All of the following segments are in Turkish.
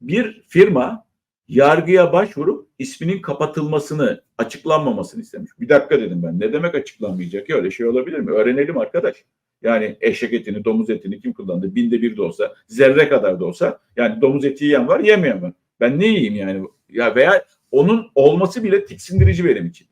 bir firma yargıya başvurup isminin kapatılmasını, açıklanmamasını istemiş. Bir dakika dedim ben. Ne demek açıklanmayacak ya? Öyle şey olabilir mi? Öğrenelim arkadaş. Yani eşek etini, domuz etini kim kullandı? Binde bir de olsa, zerre kadar da olsa. Yani domuz eti yiyen var, yemeyen var. Ben ne yiyeyim yani? Ya veya onun olması bile tiksindirici benim için.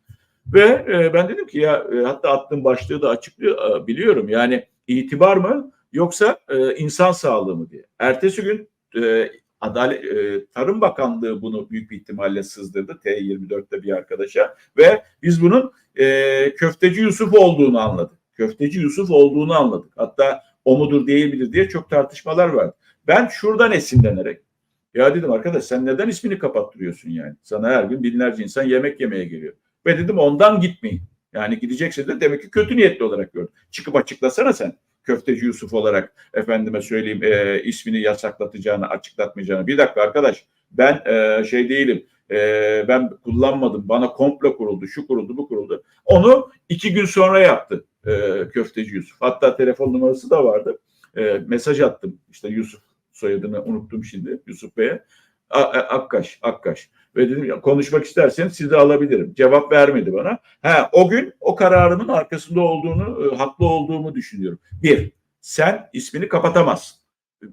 Ve e, ben dedim ki ya e, hatta attığım başlığı da açıklıyor e, biliyorum. Yani itibar mı yoksa e, insan sağlığı mı diye. Ertesi gün e, Adalet e, Tarım Bakanlığı bunu büyük bir ihtimalle sızdırdı T24'te bir arkadaşa ve biz bunun e, köfteci Yusuf olduğunu anladık. Köfteci Yusuf olduğunu anladık. Hatta o mudur değil midir diye çok tartışmalar vardı. Ben şuradan esinlenerek ya dedim arkadaş sen neden ismini kapattırıyorsun yani? Sana her gün binlerce insan yemek yemeye geliyor. Ve dedim ondan gitmeyin. Yani gideceksin de demek ki kötü niyetli olarak gördüm. Çıkıp açıklasana sen köfteci Yusuf olarak efendime söyleyeyim e, ismini yasaklatacağını, açıklatmayacağını. Bir dakika arkadaş ben e, şey değilim. E, ben kullanmadım. Bana komplo kuruldu, şu kuruldu, bu kuruldu. Onu iki gün sonra yaptı e, köfteci Yusuf. Hatta telefon numarası da vardı. E, mesaj attım. İşte Yusuf soyadını unuttum şimdi Yusuf Bey'e. A- Akkaş, Akkaş. Ve dedim ya konuşmak isterseniz sizi alabilirim. Cevap vermedi bana. Ha, o gün o kararımın arkasında olduğunu, e, haklı olduğumu düşünüyorum. Bir, sen ismini kapatamazsın.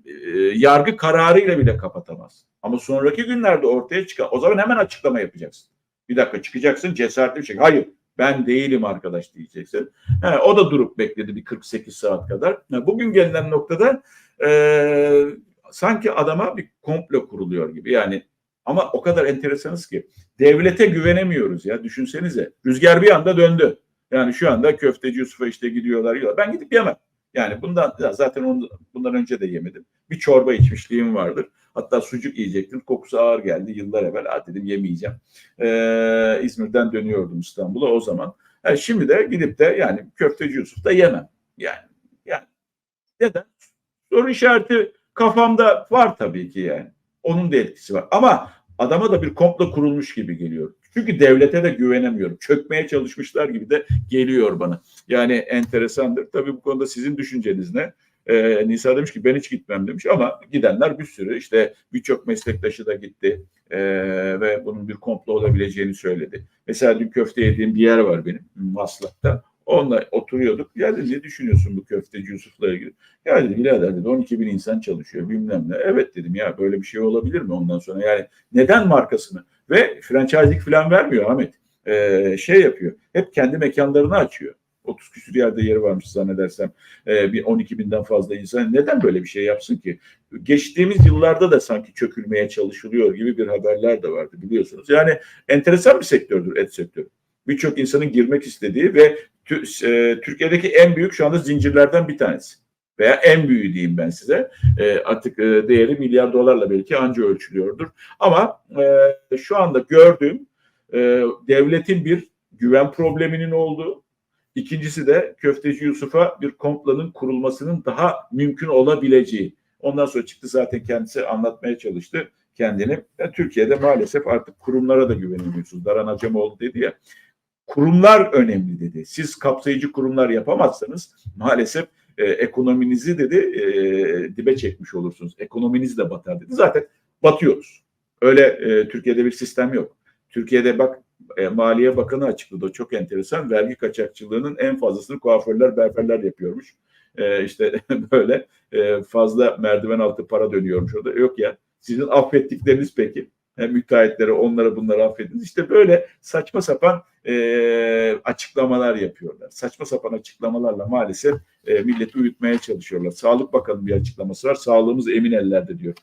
E, yargı kararıyla bile kapatamaz. Ama sonraki günlerde ortaya çıkan, o zaman hemen açıklama yapacaksın. Bir dakika çıkacaksın cesaretli bir şekilde. Hayır ben değilim arkadaş diyeceksin. Ha, o da durup bekledi bir 48 saat kadar. Bugün gelinen noktada e, sanki adama bir komplo kuruluyor gibi. Yani ama o kadar enteresanız ki devlete güvenemiyoruz ya düşünsenize. Rüzgar bir anda döndü. Yani şu anda köfteci Yusuf'a işte gidiyorlar yiyorlar. Ben gidip yemem. Yani bundan zaten onu, bundan önce de yemedim. Bir çorba içmişliğim vardır. Hatta sucuk yiyecektim. Kokusu ağır geldi yıllar evvel. Ha dedim yemeyeceğim. Ee, İzmir'den dönüyordum İstanbul'a o zaman. Yani şimdi de gidip de yani köfteci Yusuf'ta yemem. Yani yani neden? Soru işareti kafamda var tabii ki yani. Onun da etkisi var. Ama adama da bir komplo kurulmuş gibi geliyor. Çünkü devlete de güvenemiyorum. Çökmeye çalışmışlar gibi de geliyor bana. Yani enteresandır. Tabii bu konuda sizin düşünceniz ne? Ee, Nisa demiş ki ben hiç gitmem demiş ama gidenler bir sürü işte birçok meslektaşı da gitti ee, ve bunun bir komplo olabileceğini söyledi. Mesela dün köfte yediğim bir yer var benim Maslak'ta. Onunla oturuyorduk. Ya dedi ne düşünüyorsun bu köfteci Yusuf'la ilgili? Ya dedi birader dedi 12 bin insan çalışıyor bilmem ne. Evet dedim ya böyle bir şey olabilir mi ondan sonra? Yani neden markasını? Ve franchise'lik falan vermiyor Ahmet. Ee, şey yapıyor. Hep kendi mekanlarını açıyor. 30 küsur yerde yeri varmış zannedersem. Ee, bir 12 binden fazla insan. Neden böyle bir şey yapsın ki? Geçtiğimiz yıllarda da sanki çökülmeye çalışılıyor gibi bir haberler de vardı biliyorsunuz. Yani enteresan bir sektördür et sektörü. Birçok insanın girmek istediği ve e, Türkiye'deki en büyük şu anda zincirlerden bir tanesi. Veya en büyüğü diyeyim ben size. E, artık e, değeri milyar dolarla belki anca ölçülüyordur. Ama e, şu anda gördüğüm e, devletin bir güven probleminin olduğu, ikincisi de Köfteci Yusuf'a bir komplanın kurulmasının daha mümkün olabileceği. Ondan sonra çıktı zaten kendisi anlatmaya çalıştı kendini. Yani Türkiye'de maalesef artık kurumlara da güvenemiyorsunuz. Daran Acemoğlu dedi ya kurumlar önemli dedi. Siz kapsayıcı kurumlar yapamazsanız maalesef e, ekonominizi dedi e, dibe çekmiş olursunuz. Ekonominiz de batar dedi. Zaten batıyoruz. Öyle e, Türkiye'de bir sistem yok. Türkiye'de bak e, Maliye Bakanı açıkladı. Çok enteresan. Vergi kaçakçılığının en fazlasını kuaförler, berberler yapıyormuş. E, işte böyle e, fazla merdiven altı para dönüyormuş orada. Yok ya. Sizin affettikleriniz peki? Yani müteahhitleri onlara bunları affediniz. İşte böyle saçma sapan e, açıklamalar yapıyorlar. Saçma sapan açıklamalarla maalesef e, milleti uyutmaya çalışıyorlar. Sağlık Bakanı'nın bir açıklaması var. Sağlığımız emin ellerde diyor.